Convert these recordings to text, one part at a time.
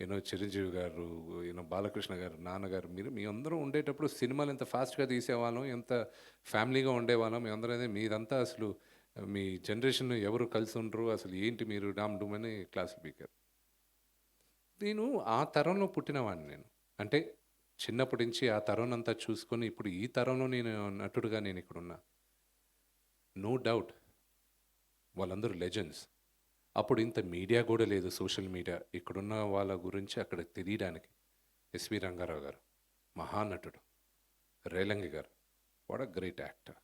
You know Chiranjeevi garu you know Balakrishna garu నాన్నగారు మీరు మీ అందరూ ఉండేటప్పుడు సినిమాలు ఎంత ఫాస్ట్గా తీసేవాళ్ళం ఎంత ఫ్యామిలీగా ఉండేవాళ్ళం మీ అందరూ అనేది మీదంతా అసలు మీ జనరేషన్ ఎవరు కలిసి ఉండరు అసలు ఏంటి మీరు డామ్ డూమ్ అని క్లాస్ స్పీకర్ నేను ఆ తరంలో పుట్టినవాడిని నేను. అంటే చిన్నప్పటి నుంచి ఆ తరం అంతా చూసుకొని ఇప్పుడు ఈ తరంలో నేను నటుడుగా నేను ఇక్కడ ఉన్నా నో డౌట్ వాళ్ళందరూ లెజెండ్స్. అప్పుడు ఇంత మీడియా కూడా లేదు సోషల్ మీడియా. ఇక్కడున్న వాళ్ళ గురించి అక్కడ తెలియడానికి. ఎస్వి రంగారావు గారు మహానటుడు. Relangi garu what a great actor.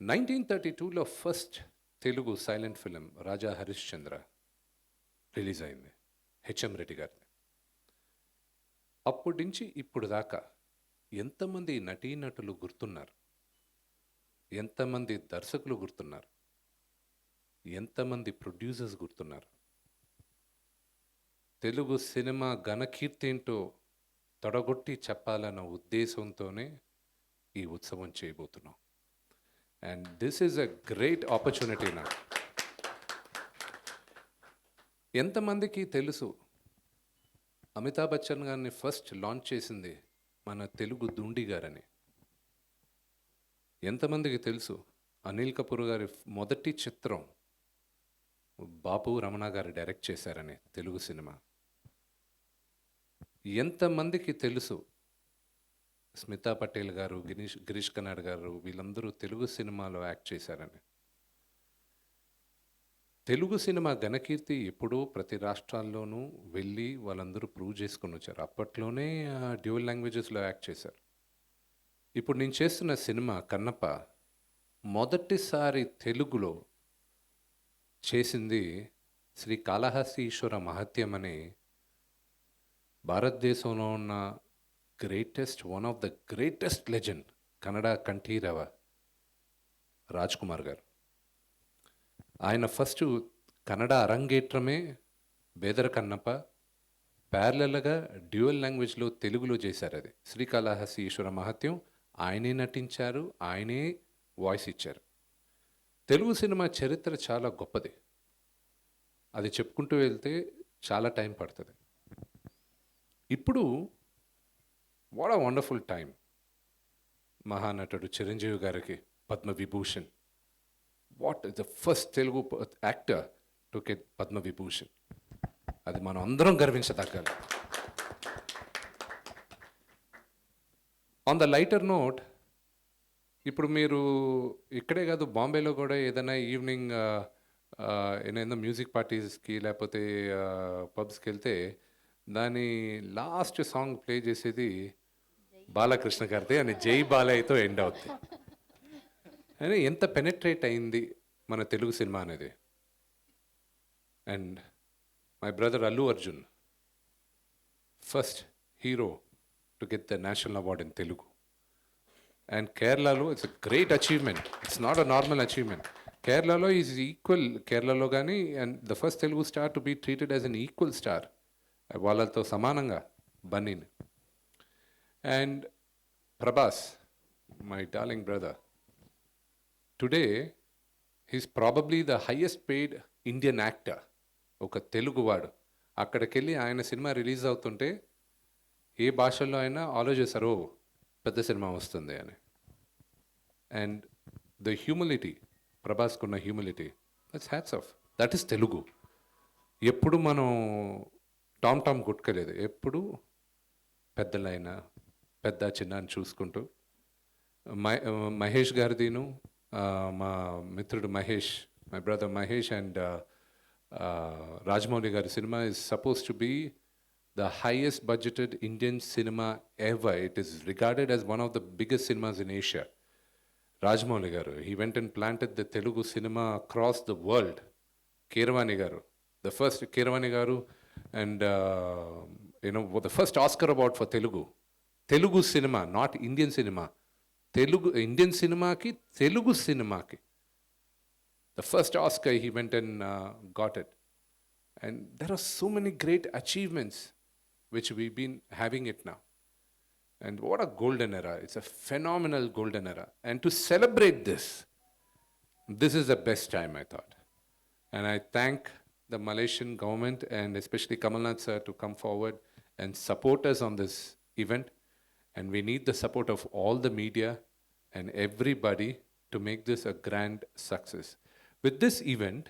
Nineteen thirty టూలో first Telugu silent film Raja Harishchandra release అయింది హెచ్ఎం రెడ్డి గారిని అప్పటి నుంచి ఇప్పుడు దాకా ఎంతమంది నటీనటులు గుర్తున్నారు? ఎంతమంది దర్శకులు గుర్తున్నారు? ఎంతమంది ప్రొడ్యూసర్స్ గుర్తున్నారు? తెలుగు సినిమా ఘనకీర్తి ఏంటో తొడగొట్టి చెప్పాలన్న ఉద్దేశంతోనే ఈ ఉత్సవం చేయబోతున్నాం. And this is a great opportunity నాకు ఎంతమందికి తెలుసు? అమితాబ్ బచ్చన్ గారిని ఫస్ట్ లాంచ్ చేసింది మన తెలుగు దుండి గారని. ఎంతమందికి తెలుసు? అనిల్ కపూర్ గారి మొదటి చిత్రం బాపు రమణ గారు డైరెక్ట్ చేశారని తెలుగు సినిమా. ఎంతమందికి తెలుసు? స్మితా పటేల్ గారు గిరీష్ గిరీష్ కన్నాడ్ గారు వీళ్ళందరూ తెలుగు సినిమాలో యాక్ట్ చేశారని. తెలుగు సినిమా ఘనకీర్తి ఎప్పుడూ ప్రతి రాష్ట్రాల్లోనూ వెళ్ళి వాళ్ళందరూ ప్రూవ్ చేసుకుని వచ్చారు. అప్పట్లోనే డ్యూయల్ లాంగ్వేజెస్లో యాక్ట్ చేశారు. ఇప్పుడు నేను చేస్తున్న సినిమా కన్నప్ప మొదటిసారి తెలుగులో చేసింది శ్రీ కాళహస్తి ఈశ్వర మహత్యం అనే భారతదేశంలో ఉన్న greatest one of the greatest legend Kannada Kanteerava Raj Kumar garu. ఆయన ఫస్ట్ కన్నడ అరంగేట్రమే బేదర కన్నప్ప ప్యారలల్గా డ్యూయల్ లాంగ్వేజ్లో తెలుగులో చేశారు అది. శ్రీకాళహస్తి ఈశ్వర మహత్యం ఆయనే నటించారు ఆయనే వాయిస్ ఇచ్చారు. తెలుగు సినిమా చరిత్ర చాలా గొప్పది. అది చెప్పుకుంటూ వెళ్తే చాలా టైం పడుతుంది. ఇప్పుడు వాట్ అ వండర్ఫుల్ టైం మహానటుడు చిరంజీవి గారికి Padma Vibhushan. What is the first Telugu actor to get Padma Vibhushan? అది మనం అందరం గర్వించదగ్గాలి ఆన్ ద లైటర్ నోట్ ఇప్పుడు మీరు ఇక్కడే కాదు బాంబేలో కూడా ఏదైనా ఈవినింగ్ ఏదైనా మ్యూజిక్ పార్టీస్కి లేకపోతే పబ్స్కి వెళ్తే దాని లాస్ట్ సాంగ్ ప్లే చేసేది బాలకృష్ణ గారిది అని జై బాలయ్యతో ఎండ్ అవుతుంది అని ఎంత పెనట్రేట్ అయింది మన తెలుగు సినిమా అనేది. And my brother Allu Arjun first hero to get the national award in Telugu. And కేరళలో it's a great achievement it's not a normal achievement కేరళలో ఈజ్ ఈక్వల్ కేరళలో కానీ and the first Telugu star to be treated as an equal star వాళ్ళతో సమానంగా బన్నీని and Prabhas my darling brother today he's probably the highest paid Indian actor ఒక తెలుగువాడు అక్కడికెళ్ళి ఆయన cinema release అవుతుంటే ఏ భాషల్లో అయినా ఆలోచిస్తారు పెద్ద సినిమా వస్తుంది అని. And the humility ప్రభాస్కున్న humility that's hats off that is Telugu ఎప్పుడు మనం టామ్ టామ్ కొట్టుకోలేదు. ఎప్పుడు పెద్దలైనా పెద్ద చిన్న అని చూసుకుంటూ మహేష్ గారిదిను మా మిత్రుడు Mahesh my brother Mahesh and Rajamouli garu cinema is suppose to be the highest budgeted Indian cinema ever it is regarded as one of the biggest cinemas in Asia Rajamouli garu he went and planted the Telugu cinema across the world Keeravani garu the first Keeravani garu and you know the first Oscar award for Telugu Telugu cinema not Indian cinema Telugu Indian సినిమాకి తెలుగు సినిమాకి the first Oscar he went and got it and there are so many great achievements which we been having it నా And what a golden era. It's a phenomenal golden era. And to celebrate this, this is the best time, I thought. And I thank the Malaysian government and especially Kamal Nath sir to come forward and support us on this event. And we need the support of all the media and everybody to make this a grand success. With this event,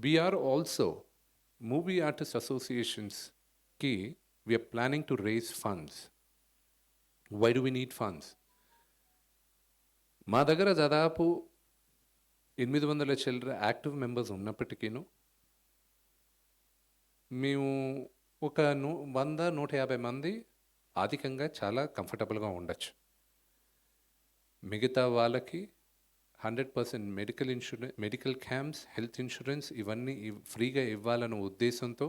we are also movie artist associations key we are planning to raise funds. Why do we need funds? మా దగ్గర దాదాపు ఎనిమిది వందల చిల్లర active members ఉన్నప్పటికీను మేము ఒక నూ వంద నూట యాభై మంది అధికంగా చాలా కంఫర్టబుల్గా ఉండొచ్చు. మిగతా వాళ్ళకి hundred percent medical insurance medical camps health insurance ఇవన్నీ ఇవ్- ఫ్రీగా ఇవ్వాలన్న ఉద్దేశంతో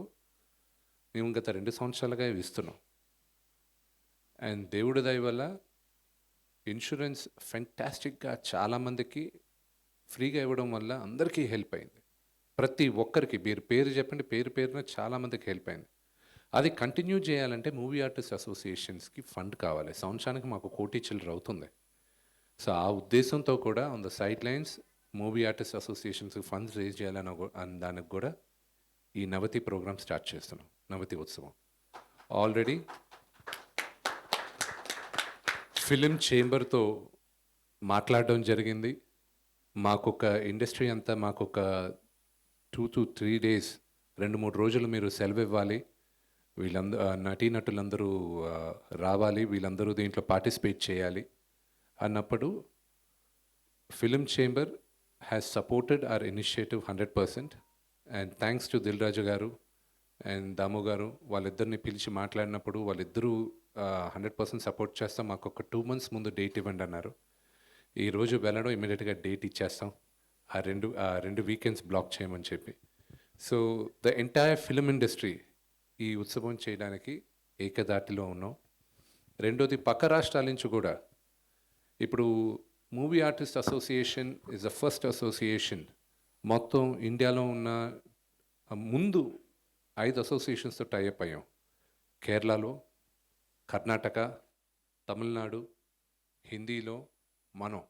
మేము గత రెండు సంవత్సరాలుగా ఇవి ఇస్తున్నాం. అండ్ దేవుడి దయ వల్ల ఇన్సూరెన్స్ ఫెంటాస్టిక్గా చాలామందికి ఫ్రీగా ఇవ్వడం వల్ల అందరికీ హెల్ప్ అయింది. ప్రతి ఒక్కరికి మీరు పేరు చెప్పండి పేరు పేరున చాలామందికి హెల్ప్ అయింది. అది కంటిన్యూ చేయాలంటే మూవీ ఆర్టిస్ట్ అసోసియేషన్స్కి ఫండ్ కావాలి. సంవత్సరానికి మాకు కోటి చిల్లర అవుతుంది. సో ఆ ఉద్దేశంతో కూడా on the side lines movie artist అసోసియేషన్స్కి funds raise చేయాలని దానికి కూడా ఈ నవతి ప్రోగ్రామ్ స్టార్ట్ చేస్తున్నాం. నవతి ఉత్సవం ఆల్రెడీ ఫిలిం చేంబర్తో మాట్లాడడం జరిగింది. మాకొక ఇండస్ట్రీ అంతా మాకొక టూ టు త్రీ డేస్ రెండు మూడు రోజులు మీరు సెలవు ఇవ్వాలి వీళ్ళందరూ నటీనటులందరూ రావాలి. వీళ్ళందరూ దీంట్లో పార్టిసిపేట్ చేయాలి అన్నప్పుడు film chamber has supported our initiative hundred percent and thanks to Dil Raju garu and Damu గారు వాళ్ళిద్దరిని పిలిచి మాట్లాడినప్పుడు వాళ్ళిద్దరూ హండ్రెడ్ పర్సెంట్ సపోర్ట్ చేస్తాం. మాకు ఒక టూ మంత్స్ ముందు డేట్ ఇవ్వండి అన్నారు. ఈరోజు వెళ్ళడం ఇమీడియట్గా డేట్ ఇచ్చేస్తాం. ఆ రెండు ఆ రెండు వీకెండ్స్ బ్లాక్ చేయమని చెప్పి. So the entire film industry ఈ ఉత్సవం చేయడానికి ఏకదాటిలో ఉన్నాం. రెండోది పక్క రాష్ట్రాల నుంచి కూడా. ఇప్పుడు movie artist association is the first association. మొత్తం ఇండియాలో ఉన్న ముందు ఐదు అసోసియేషన్స్తో టైఅప్ అయ్యాం. కేరళలో కర్ణాటక తమిళనాడు హిందీలో మనం.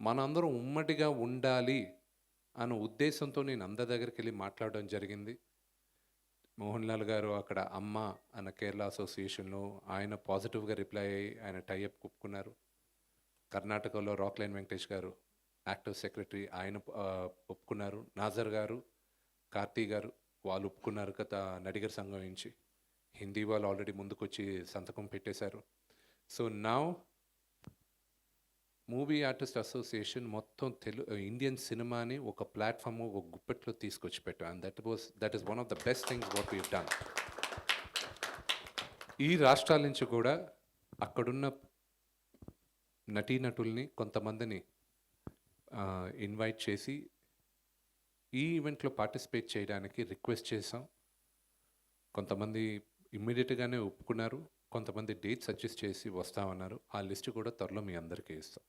మనందరం ఉమ్మడిగా ఉండాలి అన్న ఉద్దేశంతో నేను అందరి దగ్గరికి వెళ్ళి మాట్లాడడం జరిగింది. మోహన్ లాల్ గారు అక్కడ అమ్మ అన్న కేరళ అసోసియేషన్లో ఆయన పాజిటివ్గా రిప్లై అయ్యి ఆయన టైఅప్ ఒప్పుకున్నారు. కర్ణాటకలో రాక్లైన్ వెంకటేష్ గారు యాక్టివ్ సెక్రటరీ ఆయన ఒప్పుకున్నారు. నాజర్ గారు కార్తీ గారు వాళ్ళు ఒప్పుకున్నారు గత నడిగర్ సంఘం నుంచి. హిందీ వాళ్ళు ఆల్రెడీ ముందుకొచ్చి సంతకం పెట్టేశారు. సో నా మూవీ ఆర్టిస్ట్ అసోసియేషన్ మొత్తం తెలు ఇండియన్ సినిమాని ఒక ప్లాట్ఫామ్ ఒక గుప్పెట్లో తీసుకొచ్చి పెట్టాం and that was that is one of the best things what we done ఈ రాష్ట్రాల నుంచి కూడా అక్కడున్న నటీనటుల్ని కొంతమందిని ఇన్వైట్ చేసి ఈ ఈవెంట్లో పార్టిసిపేట్ చేయడానికి రిక్వెస్ట్ చేసాం కొంతమంది ఇమ్మీడియట్గానే ఒప్పుకున్నారు. కొంతమంది డేట్ సజెస్ట్ చేసి వస్తామన్నారు. ఆ లిస్ట్ కూడా త్వరలో మీ అందరికీ ఇస్తాం.